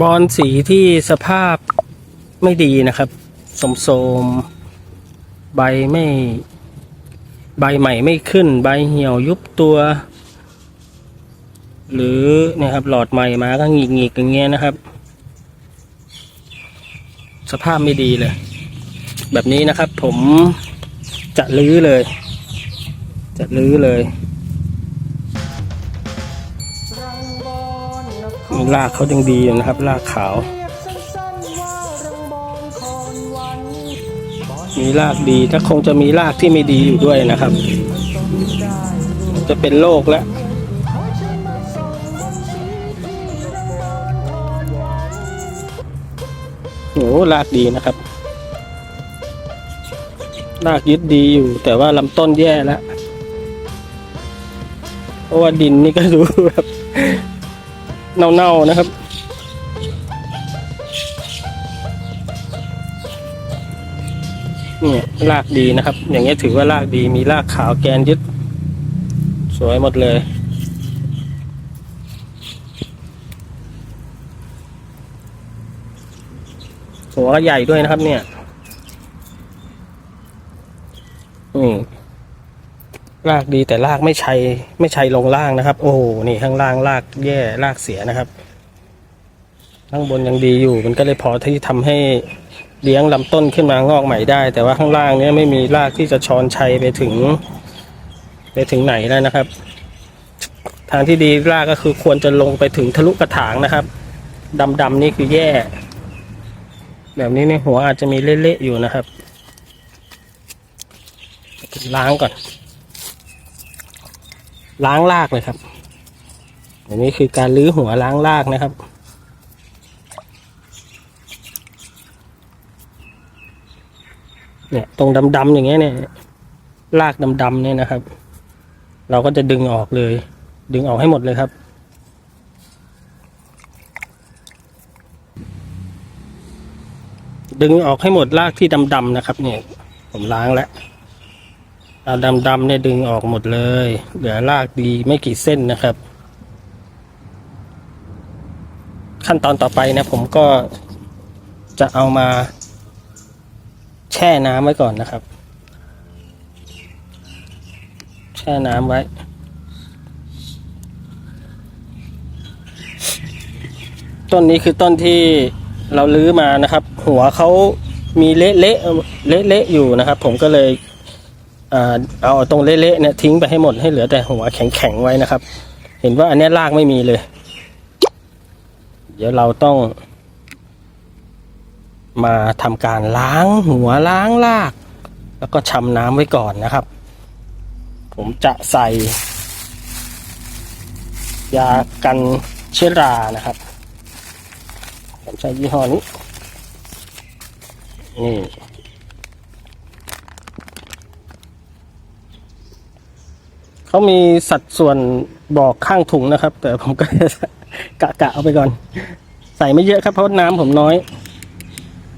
บอลสีที่สภาพไม่ดีนะครับสมโสมใบไม่ใบใหม่ไม่ขึ้น ใบเหี่ยวยุบตัว หรือเนี่ยครับหลอดใหม่มาก็หงิกหงิกๆอย่างเงี้ยนะครับ สภาพไม่ดีเลย แบบนี้นะครับผมจะลื้อเลย จะลื้อเลย รากเขายังดีนะครับ รากขาว มีรากดีถ้าคงจะมีรากที่ไม่ดีอยู่ด้วยนะครับ จะเป็นโรคแล้วโอ้รากดีนะครับ รากยึดดีอยู่ แต่ว่าลำต้นแย่แล้วเพราะว่าดินนี่ก็ดูแบบ เน่าๆนะครับเนี่ยรากดีนะครับ อย่างเงี้ยถือว่ารากดีมีรากขาวแกนยึด สวยหมดเลยหัวก็ใหญ่ด้วยนะครับเนี่ย อืม รากดีแต่รากไม่ใชัยไม่ใชัยลงล่างนะครับ โอ้โหนี่ข้างล่างรากแย่รากเสียนะครับ ข้างบนยังดีอยู่ มันก็เลยพอที่ทำให้เลี้ยงลำต้นขึ้นมางอกใหม่ได้ แต่ว่าข้างล่างเนี้ยไม่มีรากที่จะช้อนชัยไปถึง ไปถึงไหนแล้วนะครับ ทางที่ดีรากก็คือควรจะลงไปถึงทะลุกระถางนะครับดำๆนี่คือแย่ แบบนี้ในหัวอาจจะมีเละๆอยู่นะครับล้างก่อน ล้างรากเลยครับ อันนี้คือการลื้อหัวล้างรากนะครับ เนี่ยตรงดำๆอย่างเงี้ยเนี่ยรากดำๆเนี่ยนะครับ เราก็จะดึงออกเลย ดึงออกให้หมดเลยครับดึงออกให้หมดรากที่ดำๆนะครับ เนี่ย ผมล้างแล้ว เอาดำๆเนี่ยดึงออกหมดเลย เหลือรากดีไม่กี่เส้นนะครับ ขั้นตอนต่อไปนะผมก็จะเอามาแช่น้ำไว้ก่อนนะครับ แช่น้ำไว้ ต้นนี้คือต้นที่เราลื้อมานะครับ หัวเขามีเละเละเละเละอยู่นะครับ ผมก็เลย เอาตรงเละๆเนี่ยทิ้งไปให้หมดให้เหลือแต่หัวแข็งๆไว้นะครับ เห็นว่าอันนี้รากไม่มีเลย เดี๋ยวเราต้อง มาทำการล้างหัวล้างราก แล้วก็ชำน้ำไว้ก่อนนะครับ ผมจะใส่ ยากันเชื้อรานะครับผมใช้ยี่ห้อนี้นี่ เขามีสัดส่วนบอกข้างถุงนะครับ แต่ผมก็กะกะเอาไปก่อน ใส่ไม่เยอะครับเพราะน้ำผมน้อย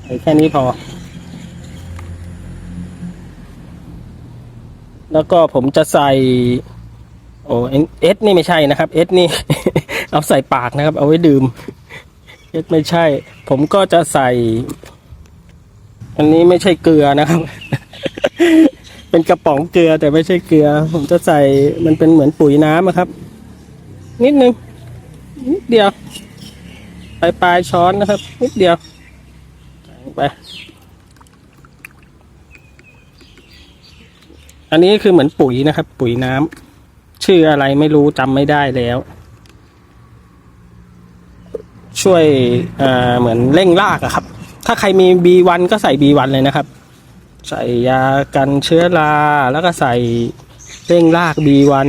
ใส่แค่นี้พอ แล้วก็ผมจะใส่ โอ้เอสนี่ไม่ใช่นะครับเอสนี่ เอาใส่ปากนะครับ เอาไว้ดื่มเอสไม่ใช่ ผมก็จะใส่ อันนี้ไม่ใช่เกลือนะครับ เป็นกระป๋องเกลือแต่ไม่ใช่เกลือ ผมจะใส่มันเป็นเหมือนปุ๋ยน้ำอะครับ นิดนึงนิดเดียวปลายปลายช้อนนะครับ นิดเดียวไป อันนี้คือเหมือนปุ๋ยนะครับ ปุ๋ยน้ำชื่ออะไรไม่รู้จำไม่ได้แล้ว ช่วยเเหมือนเร่งรากอะครับ ถ้าใครมี B1 ก็ใส่ B1 เลยนะครับ ใส่ยากันเชื้อรา แล้วก็ใส่เร่งราก B1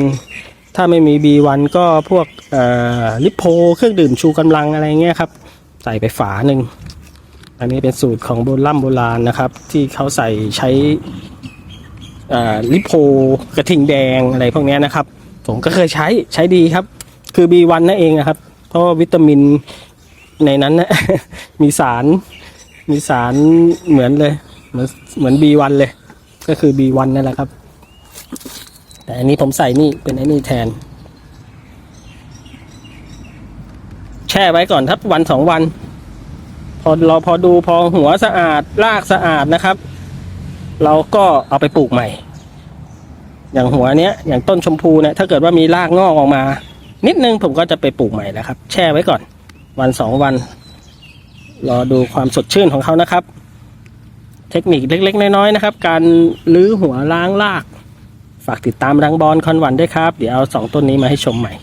ถ้าไม่มี B1 ก็พวกลิปโพเครื่องดื่มชูกำลังอะไรเงี้ยครับ ใส่ไปฝาหนึ่ง อันนี้เป็นสูตรของโบราณโบราณนะครับ ที่เขาใส่ใช้ลิโพกระทิงแดงอะไรพวกนี้นะครับ ผมก็เคยใช้ใช้ดีครับ คือ B1 นั่นเองนะครับ เพราะว่าวิตามินในนั้นนะมีสารมีสารเหมือนเลย เหมือนเหมือน B1 เลย ก็คือ B1 นั่นแหละครับ แต่อันนี้ผมใส่นี่เป็นไอ้นี่แทน แช่ไว้ก่อนทักวันสองวัน พอเราพอดูพอหัวสะอาดรากสะอาดนะครับ เราก็เอาไปปลูกใหม่ อย่างหัวเนี้ย อย่างต้นชมพูเนี่ยถ้าเกิดว่ามีรากงอกออกมา นิดนึงผมก็จะไปปลูกใหม่แล้วครับ แช่ไว้ก่อน วันสองวันรอดูความสดชื่นของเขานะครับ ทคนิคเล็ก ๆ น้อยๆนะครับ การลื้อหัวล้างลาก ฝากติดตามรังบอลคอนวันด้วยครับ เดี๋ยวเอาสองต้นนี้มาให้ชมใหม่